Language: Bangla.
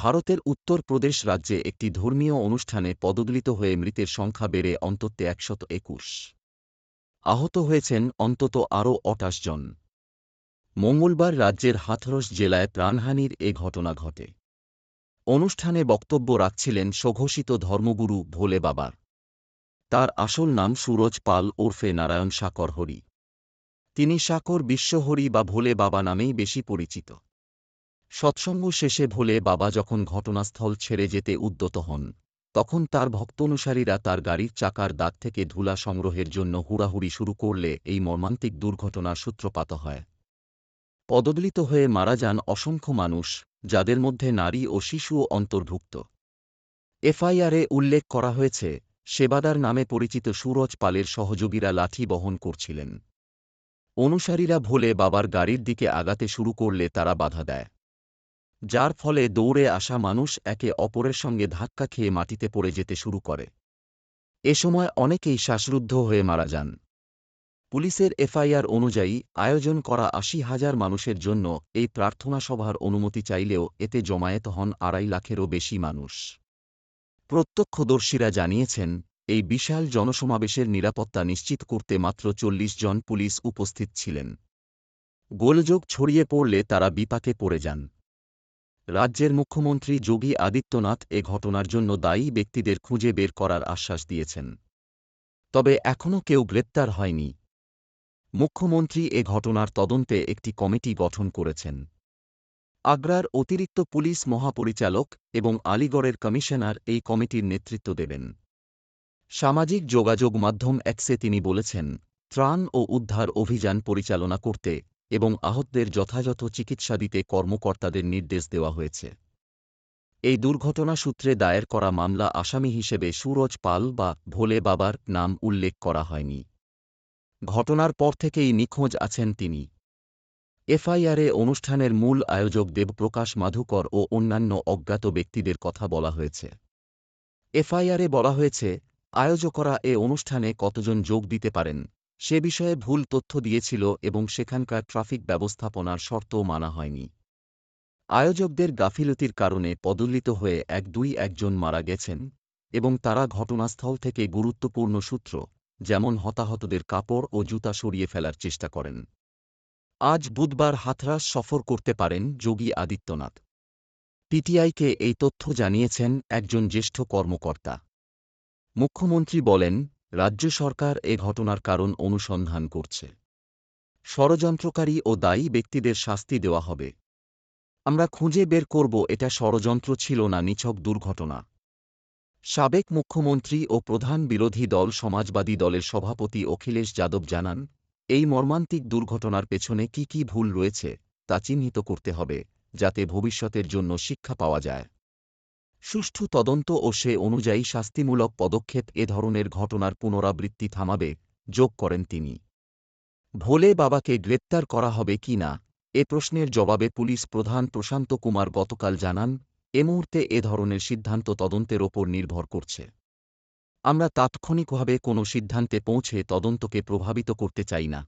ভারতের উত্তর প্রদেশ রাজ্যে একটি ধর্মীয় অনুষ্ঠানে পদদলিত হয়ে মৃতের সংখ্যা বেড়ে অন্তত একশত একুশ। আহত হয়েছেন অন্তত আরও অটাশ জন। মঙ্গলবার রাজ্যের হাথরস জেলায় প্রাণহানির এ ঘটনা ঘটে। অনুষ্ঠানে বক্তব্য রাখছিলেন স্বঘোষিত ধর্মগুরু ভোলে বাবার। তার আসল নাম সুরজ পাল ওরফে নারায়ণ সাকর হরি। তিনি সাকর বিশ্বহরি বা ভোলে বাবা নামেই বেশি পরিচিত। সৎসঙ্গ শেষে ভোলে বাবা যখন ঘটনাস্থল ছেড়ে যেতে উদ্যত হন, তখন তার ভক্তানুসারীরা তার গাড়ির চাকার দাগ থেকে ধুলা সংগ্রহের জন্য হুড়াহুড়ি শুরু করলে এই মর্মান্তিক দুর্ঘটনার সূত্রপাত হয়। পদদলিত হয়ে মারা যান অসংখ্য মানুষ, যাদের মধ্যে নারী ও শিশুও অন্তর্ভুক্ত। এফআইআরে উল্লেখ করা হয়েছে, সেবাদার নামে পরিচিত সুরজ পালের সহযোগীরা লাঠি বহন করছিলেন। অনুসারীরা ভোলে বাবার গাড়ির দিকে আগাতে শুরু করলে তারা বাধা দেয়। যার ফলে দৌড়ে আসা মানুষ একে অপরের সঙ্গে ধাক্কা খেয়ে মাটিতে পড়ে যেতে শুরু করে। এ সময় অনেকেই শ্বাসরুদ্ধ হয়ে মারা যান। পুলিশের এফআইআর অনুযায়ী আয়োজন করা আশি হাজার মানুষের জন্য এই প্রার্থনা সভার অনুমতি চাইলেও এতে জমায়েত হন আড়াই লাখেরও বেশি মানুষ। প্রত্যক্ষদর্শীরা জানিয়েছেন, এই বিশাল জনসমাবেশের নিরাপত্তা নিশ্চিত করতে মাত্র চল্লিশ জন পুলিশ উপস্থিত ছিলেন। গোলযোগ ছড়িয়ে পড়লে তারা বিপাকে পড়ে যান। রাজ্যের মুখ্যমন্ত্রী যোগী আদিত্যনাথ এ ঘটনার জন্য দায়ী ব্যক্তিদের খুঁজে বের করার আশ্বাস দিয়েছেন। তবে এখনও কেউ গ্রেপ্তার হয়নি। মুখ্যমন্ত্রী এ ঘটনার তদন্তে একটি কমিটি গঠন করেছেন। আগ্রার অতিরিক্ত পুলিশ মহাপরিচালক এবং আলিগড়ের কমিশনার এই কমিটির নেতৃত্ব দেবেন। সামাজিক যোগাযোগ মাধ্যম এক্সে তিনি বলেছেন, ত্রাণ ও উদ্ধার অভিযান পরিচালনা করতে এবং আহতদের যথাযথ চিকিৎসা দিতে কর্মকর্তাদের নির্দেশ দেওয়া হয়েছে। এই দুর্ঘটনা সূত্রে দায়ের করা মামলা আসামি হিসেবে সুরজ পাল বা ভোলে বাবার নাম উল্লেখ করা হয়নি। ঘটনার পর থেকেই নিখোঁজ আছেন তিনি। এফআইআরে অনুষ্ঠানের মূল আয়োজক দেবপ্রকাশ মাধুকর ও অন্যান্য অজ্ঞাত ব্যক্তিদের কথা বলা হয়েছে। এফআইআরে বলা হয়েছে, আয়োজকরা এ অনুষ্ঠানে কতজন যোগ দিতে পারেন? সে বিষয়ে ভুল তথ্য দিয়েছিল এবং সেখানকার ট্রাফিক ব্যবস্থাপনার শর্তও মানা হয়নি। আয়োজকদের গাফিলতির কারণে পদলিত হয়ে এক দুই একজন মারা গেছেন এবং তারা ঘটনাস্থল থেকে গুরুত্বপূর্ণ সূত্র, যেমন হতাহতদের কাপড় ও জুতা সরিয়ে ফেলার চেষ্টা করেন। আজ বুধবার হাথরাস সফর করতে পারেন যোগী আদিত্যনাথ। পিটিআইকে এই তথ্য জানিয়েছেন একজন জ্যেষ্ঠ কর্মকর্তা। মুখ্যমন্ত্রী বলেন রাজ্য সরকার এ ঘটনার কারণ অনুসন্ধান করছে। ষড়যন্ত্রকারী ও দায়ী ব্যক্তিদের শাস্তি দেওয়া হবে। আমরা খুঁজে বের করব এটা ষড়যন্ত্র ছিল না নিছক দুর্ঘটনা। সাবেক মুখ্যমন্ত্রী ও প্রধান বিরোধী দল সমাজবাদী দলের সভাপতি অখিলেশ যাদব জানান, এই মর্মান্তিক দুর্ঘটনার পেছনে কি কি ভুল রয়েছে তা চিহ্নিত করতে হবে, যাতে ভবিষ্যতের জন্য শিক্ষা পাওয়া যায়। সুষ্ঠু তদন্ত ও সে অনুযায়ী শাস্তিমূলক পদক্ষেপ এ ধরনের ঘটনার পুনরাবৃত্তি থামাবে, যোগ করেন তিনি। ভোলে বাবাকে গ্রেপ্তার করা হবে কি না, এ প্রশ্নের জবাবে পুলিশ প্রধান প্রশান্ত কুমার গতকাল জানান, এ মুহূর্তে এ ধরনের সিদ্ধান্ত তদন্তের ওপর নির্ভর করছে। আমরা তাৎক্ষণিকভাবে কোনো সিদ্ধান্তে পৌঁছে তদন্তকে প্রভাবিত করতে চাই না।